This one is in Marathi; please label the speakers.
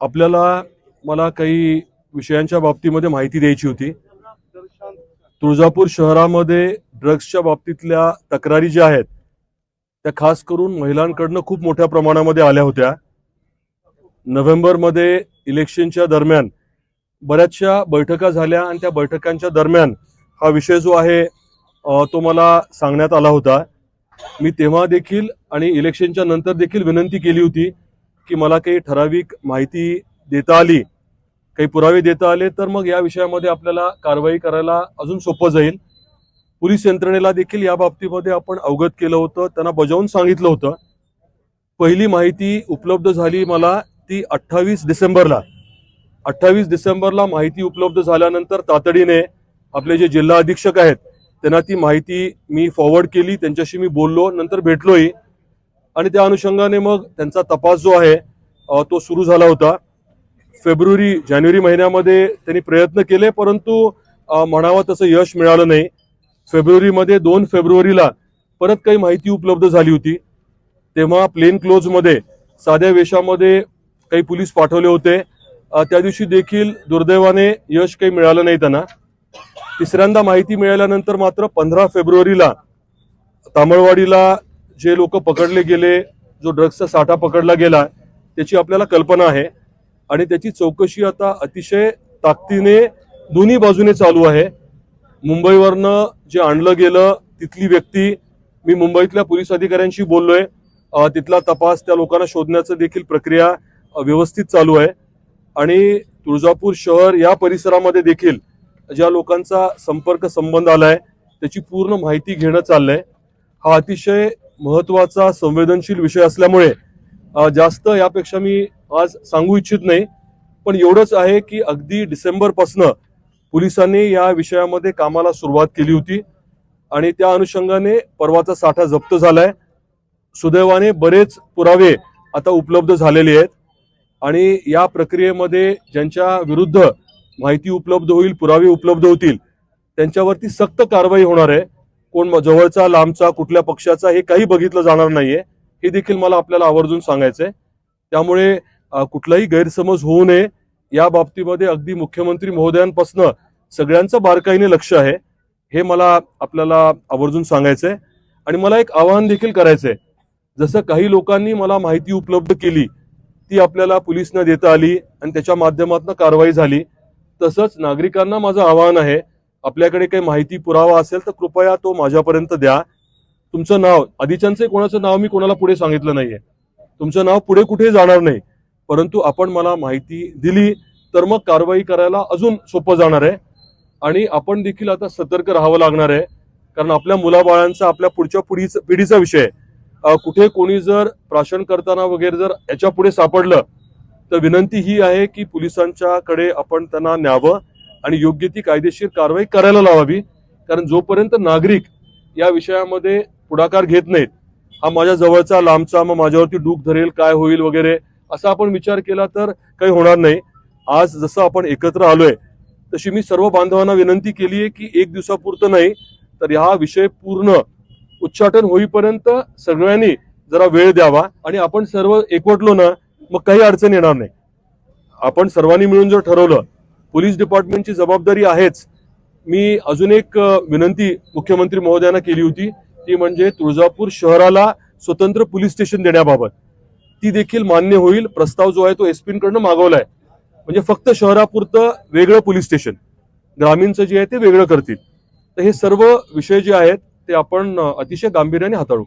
Speaker 1: आपल्याला मला काही विषयांच्या बाबतीमध्ये माहिती द्यायची होती. तुळजापूर शहरामध्ये ड्रग्सच्या बाबतीतल्या तक्रारी ज्या आहेत त्या खास करून महिलांकडनं खूप मोठ्या प्रमाणामध्ये आल्या होत्या. नोव्हेंबरमध्ये इलेक्शनच्या दरम्यान बऱ्याचशा बैठका झाल्या आणि त्या बैठकांच्या दरम्यान हा विषय जो आहे तो मला सांगण्यात आला होता. मी तेव्हा देखील आणि इलेक्शनच्या नंतर देखील विनंती केली होती की मला काही ठराविक माहिती देता आली काही पुरावे देता आले तर मग या विषयामध्ये आपल्याला कारवाई करायला अजून सोपं जाईल. पोलीस यंत्रणेला देखील या बाबतीमध्ये आपण अवगत केलं होतं त्यांना बजावून सांगितलं होतं. पहिली माहिती उपलब्ध झाली मला ती अठ्ठावीस डिसेंबरला. अठ्ठावीस डिसेंबरला माहिती उपलब्ध झाल्यानंतर तातडीने आपले जे जिल्हा अधीक्षक आहेत त्यांना ती माहिती मी फॉरवर्ड केली त्यांच्याशी मी बोललो नंतर भेटलोही. आणि त्या अनुषंगाने मग त्यांचा तपास जो आहे तो सुरू झाला होता. फेब्रुवारी जानेवारी महिन्यामध्ये त्यांनी प्रयत्न केले परंतु म्हणावं तसं यश मिळालं नाही. फेब्रुवारीमध्ये दोन फेब्रुवारीला परत काही माहिती उपलब्ध झाली होती. तेव्हा प्लेन क्लोजमध्ये साध्या वेशामध्ये काही पोलीस पाठवले होते. त्या दिवशी देखील दुर्दैवाने यश काही मिळालं नाही त्यांना. तिसऱ्यांदा माहिती मिळाल्यानंतर मात्र पंधरा फेब्रुवारीला तामळवाडीला जे लोक पकडले गेले जो ड्रग्सचा साठा पकडला गेला त्याची आपल्याला कल्पना आहे. आणि त्याची चौकशी आता अतिशय ताकदीने दोन्ही बाजूने चालू आहे. मुंबईवरनं जे आणलं गेलं तिथली व्यक्ती मी मुंबईतल्या पोलीस अधिकाऱ्यांशी बोललोय. तिथला तपास त्या लोकांना शोधण्याचं देखील प्रक्रिया व्यवस्थित चालू आहे. आणि तुळजापूर शहर या परिसरामध्ये देखील ज्या लोकांचा संपर्क संबंध आलाय त्याची पूर्ण माहिती घेणं चाललंय. हा अतिशय महत्त्वाचा संवेदनशील विषय असल्यामुळे जास्त यापेक्षा मी आज सांगू इच्छित नाही. पण एवढंच आहे की अगदी डिसेंबरपासनं पोलिसांनी या विषयामध्ये कामाला सुरुवात केली होती आणि त्या अनुषंगाने परवाचा साठा जप्त झालाय. सुदैवाने बरेच पुरावे आता उपलब्ध झालेले आहेत आणि या प्रक्रियेमध्ये ज्यांच्या विरुद्ध माहिती उपलब्ध होईल पुरावे उपलब्ध होतील त्यांच्यावरती सक्त कारवाई होणार आहे. कोण जवळचा लांबचा कुठल्या पक्षाचा हे काही बघितलं जाणार नाहीये. हे देखील मला आपल्याला आवर्जून सांगायचंय. त्यामुळे कुठलाही गैरसमज होऊ नये. या बाबतीमध्ये अगदी मुख्यमंत्री महोदयांपासनं सगळ्यांचं बारकाईने लक्ष आहे. हे मला आपल्याला आवर्जून सांगायचंय. आणि मला एक आवाहन देखील करायचंय. जसं काही लोकांनी मला माहिती उपलब्ध केली ती आपल्याला पोलिसनं देता आली आणि त्याच्या माध्यमातून कारवाई झाली तसंच नागरिकांना माझं आवाहन आहे आपल्याकडे काही माहिती पुरावा असेल तर कृपया तो माझ्यापर्यंत द्या. तुमचं नाव आधीच्यांचे कोणाचं नाव मी कोणाला पुढे सांगितलं नाहीये. तुमचं नाव पुढे कुठे जाणार नाही. परंतु आपण मला माहिती दिली तर मग कारवाई करायला अजून सोपं जाणार आहे. आणि आपण देखील आता सतर्क राहावं लागणार आहे. कारण आपल्या मुलाबाळांचा आपल्या पुढच्या पिढीचा पिढीचा विषय कुठे कोणी जर प्राशन करताना वगैरे जर याच्यापुढे सापडलं तर विनंती ही आहे की पोलिसांच्याकडे आपण त्यांना न्यावं. आणि योग्य ती कायदेशीर कारवाई करायला लावावी. कारण जोपर्यंत नागरिक या विषयामध्ये पुढाकार घेत नाहीत हा माझ्या जवळचा लांबचा मग माझ्यावरती डूक धरेल काय होईल वगैरे असा आपण विचार केला तर काही होणार नाही. आज जसं आपण एकत्र आलोय तशी मी सर्व बांधवांना विनंती केली आहे की एक दिवसापुरतं नाही तर हा विषय पूर्ण उच्चाटन होईपर्यंत सगळ्यांनी जरा वेळ द्यावा आणि आपण सर्व एकवटलो ना मग काही अडचण येणार नाही. आपण सर्वांनी मिळून जर ठरवलं पोलीस डिपार्टमेंटची जबाबदारी आहेच. मी अजून एक विनंती मुख्यमंत्री महोदयांना केली होती ती म्हणजे तुळजापूर शहराला स्वतंत्र पोलीस स्टेशन देण्याबाबत. ती देखील मान्य होईल. प्रस्ताव जो आहे तो एसपी कडनं मागवलाय. म्हणजे फक्त शहरापुरतं वेगळं पोलीस स्टेशन. ग्रामीणचं जे आहे ते वेगळं करतील. तर हे सर्व विषय जे आहेत ते आपण अतिशय गांभीर्याने हाताळू.